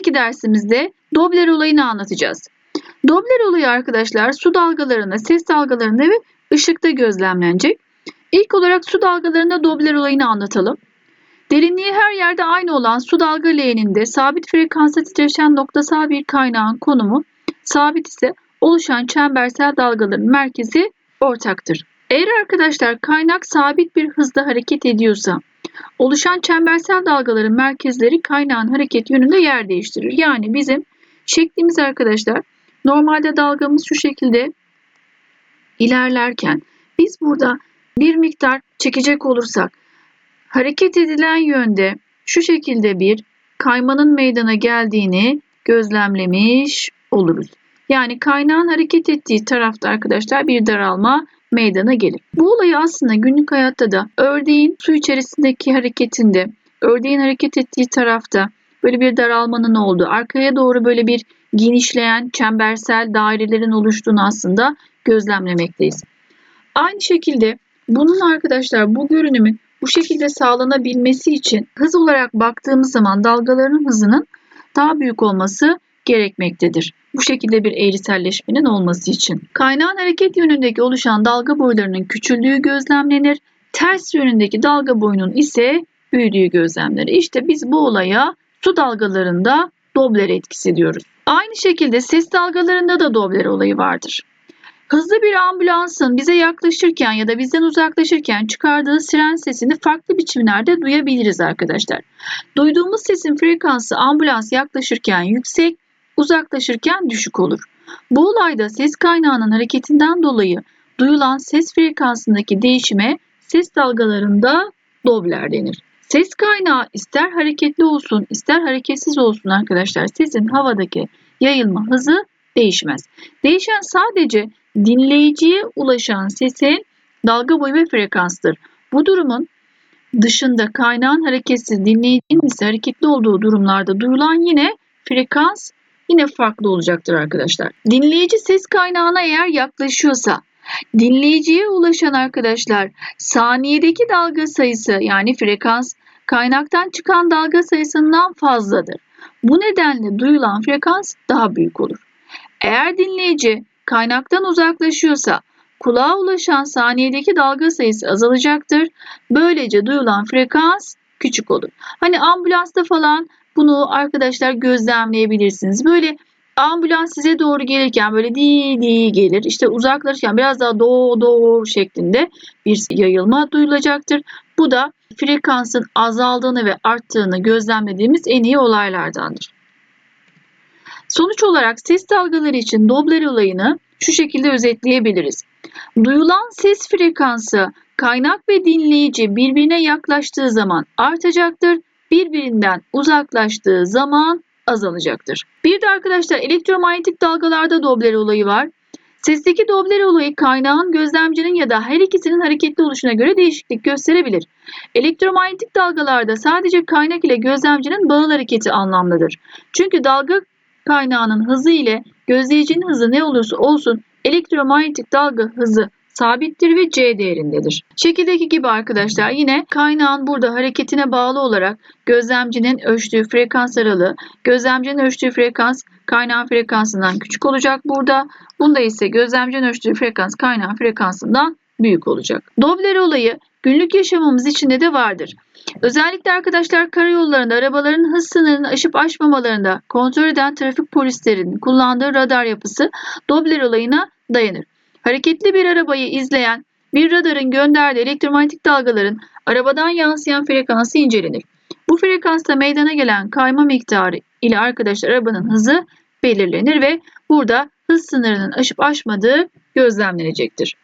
Şimdiki dersimizde Doppler olayını anlatacağız. Doppler olayı arkadaşlar su dalgalarında, ses dalgalarında ve ışıkta gözlemlenecek. İlk olarak su dalgalarında Doppler olayını anlatalım. Derinliği her yerde aynı olan su dalga leğeninde sabit frekansta titreşen noktasal bir kaynağın konumu sabit ise oluşan çembersel dalgaların merkezi ortaktır. Eğer arkadaşlar kaynak sabit bir hızda hareket ediyorsa oluşan çembersel dalgaların merkezleri kaynağın hareket yönünde yer değiştirir. Yani bizim şeklimiz arkadaşlar normalde dalgamız şu şekilde ilerlerken biz burada bir miktar çekecek olursak hareket edilen yönde şu şekilde bir kaymanın meydana geldiğini gözlemlemiş oluruz. Yani kaynağın hareket ettiği tarafta arkadaşlar bir daralma meydana gelir. Bu olayı aslında günlük hayatta da ördeğin su içerisindeki hareketinde, ördeğin hareket ettiği tarafta böyle bir daralmanın olduğu, arkaya doğru böyle bir genişleyen çembersel dairelerin oluştuğunu aslında gözlemlemekteyiz. Aynı şekilde bunun arkadaşlar bu görünümün bu şekilde sağlanabilmesi için hız olarak baktığımız zaman dalgaların hızının daha büyük olması gerekmektedir. Bu şekilde bir eğriselleşmenin olması için. Kaynağın hareket yönündeki oluşan dalga boylarının küçüldüğü gözlemlenir. Ters yönündeki dalga boyunun ise büyüdüğü gözlemlenir. İşte biz bu olaya su dalgalarında Doppler etkisi diyoruz. Aynı şekilde ses dalgalarında da Doppler olayı vardır. Hızlı bir ambulansın bize yaklaşırken ya da bizden uzaklaşırken çıkardığı siren sesini farklı biçimlerde duyabiliriz arkadaşlar. Duyduğumuz sesin frekansı ambulans yaklaşırken yüksek, uzaklaşırken düşük olur. Bu olayda ses kaynağının hareketinden dolayı duyulan ses frekansındaki değişime ses dalgalarında Doppler denir. Ses kaynağı ister hareketli olsun ister hareketsiz olsun arkadaşlar sesin havadaki yayılma hızı değişmez. Değişen sadece dinleyiciye ulaşan sesin dalga boyu ve frekanstır. Bu durumun dışında kaynağın hareketsiz dinleyicinin ise hareketli olduğu durumlarda duyulan yine frekans yine farklı olacaktır arkadaşlar. Dinleyici ses kaynağına eğer yaklaşıyorsa dinleyiciye ulaşan arkadaşlar saniyedeki dalga sayısı yani frekans kaynaktan çıkan dalga sayısından fazladır. Bu nedenle duyulan frekans daha büyük olur. Eğer dinleyici kaynaktan uzaklaşıyorsa kulağa ulaşan saniyedeki dalga sayısı azalacaktır. Böylece duyulan frekans küçük olur. Hani ambulansta falan bunu arkadaşlar gözlemleyebilirsiniz. Böyle ambulans size doğru gelirken böyle di di gelir. İşte uzaklaşırken biraz daha do do şeklinde bir yayılma duyulacaktır. Bu da frekansın azaldığını ve arttığını gözlemlediğimiz en iyi olaylardandır. Sonuç olarak ses dalgaları için Doppler olayını şu şekilde özetleyebiliriz. Duyulan ses frekansı kaynak ve dinleyici birbirine yaklaştığı zaman artacaktır. Birbirinden uzaklaştığı zaman azalacaktır. Bir de arkadaşlar elektromanyetik dalgalarda Doppler olayı var. Sesteki Doppler olayı kaynağın, gözlemcinin ya da her ikisinin hareketli oluşuna göre değişiklik gösterebilir. Elektromanyetik dalgalarda sadece kaynak ile gözlemcinin bağıl hareketi anlamlıdır. Çünkü dalga kaynağının hızı ile gözleyicinin hızı ne olursa olsun elektromanyetik dalga hızı sabittir ve C değerindedir. Şekildeki gibi arkadaşlar yine kaynağın burada hareketine bağlı olarak gözlemcinin ölçtüğü frekans aralığı, gözlemcinin ölçtüğü frekans kaynağın frekansından küçük olacak burada. Bunda ise gözlemcinin ölçtüğü frekans kaynağın frekansından büyük olacak. Doppler olayı günlük yaşamımız içinde de vardır. Özellikle arkadaşlar karayollarında arabaların hız sınırını aşıp aşmamalarında kontrol eden trafik polislerinin kullandığı radar yapısı Doppler olayına dayanır. Hareketli bir arabayı izleyen bir radarın gönderdiği elektromanyetik dalgaların arabadan yansıyan frekansı incelenir. Bu frekansta meydana gelen kayma miktarı ile arkadaşlar arabanın hızı belirlenir ve burada hız sınırının aşıp aşmadığı gözlemlenecektir.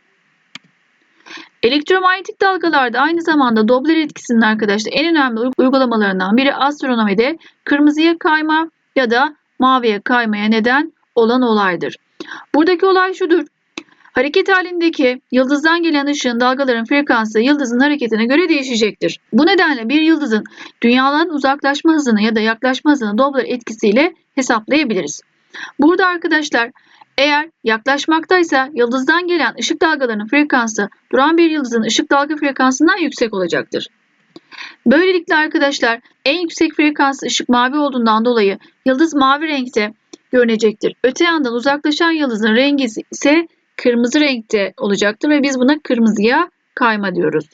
Elektromanyetik dalgalarda aynı zamanda Doppler etkisinin arkadaşlar en önemli uygulamalarından biri astronomide kırmızıya kayma ya da maviye kaymaya neden olan olaydır. Buradaki olay şudur. Hareket halindeki yıldızdan gelen ışığın dalgaların frekansı yıldızın hareketine göre değişecektir. Bu nedenle bir yıldızın dünyadan uzaklaşma hızını ya da yaklaşma hızını Doppler etkisiyle hesaplayabiliriz. Burada arkadaşlar eğer yaklaşmaktaysa yıldızdan gelen ışık dalgalarının frekansı duran bir yıldızın ışık dalga frekansından yüksek olacaktır. Böylelikle arkadaşlar en yüksek frekanslı ışık mavi olduğundan dolayı yıldız mavi renkte görünecektir. Öte yandan uzaklaşan yıldızın rengi ise kırmızı renkte olacaktır ve biz buna kırmızıya kayma diyoruz.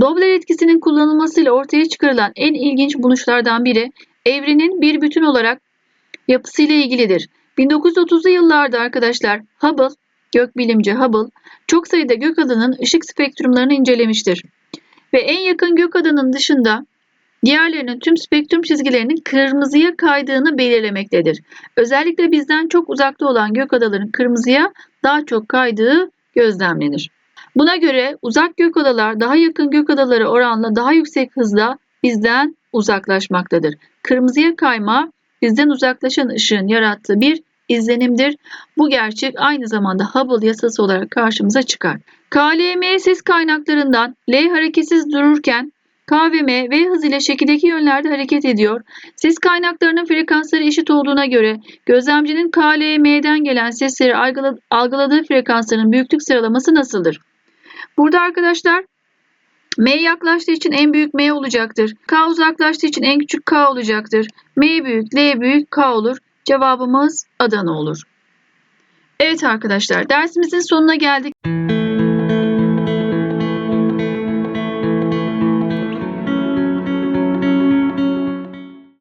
Doppler etkisinin kullanılmasıyla ortaya çıkarılan en ilginç buluşlardan biri evrenin bir bütün olarak yapısıyla ilgilidir. 1930'lu yıllarda arkadaşlar Hubble, gökbilimci Hubble, çok sayıda gök adının ışık spektrumlarını incelemiştir. Ve en yakın gök adının dışında diğerlerinin tüm spektrum çizgilerinin kırmızıya kaydığını belirlemektedir. Özellikle bizden çok uzakta olan gök adaların kırmızıya daha çok kaydığı gözlemlenir. Buna göre uzak gök adalar daha yakın gök adaları oranla daha yüksek hızla bizden uzaklaşmaktadır. Kırmızıya kayma bizden uzaklaşan ışığın yarattığı bir izlenimdir. Bu gerçek aynı zamanda Hubble yasası olarak karşımıza çıkar. KLM ses kaynaklarından L hareketsiz dururken K ve M V hız ile şekildeki yönlerde hareket ediyor. Ses kaynaklarının frekansları eşit olduğuna göre gözlemcinin KLM'den gelen sesleri algıla- algıladığı frekansların büyüklük sıralaması nasıldır? Burada arkadaşlar M yaklaştığı için en büyük M olacaktır. K uzaklaştığı için en küçük K olacaktır. M büyük, L büyük, K olur. Cevabımız Adana olur. Evet arkadaşlar dersimizin sonuna geldik.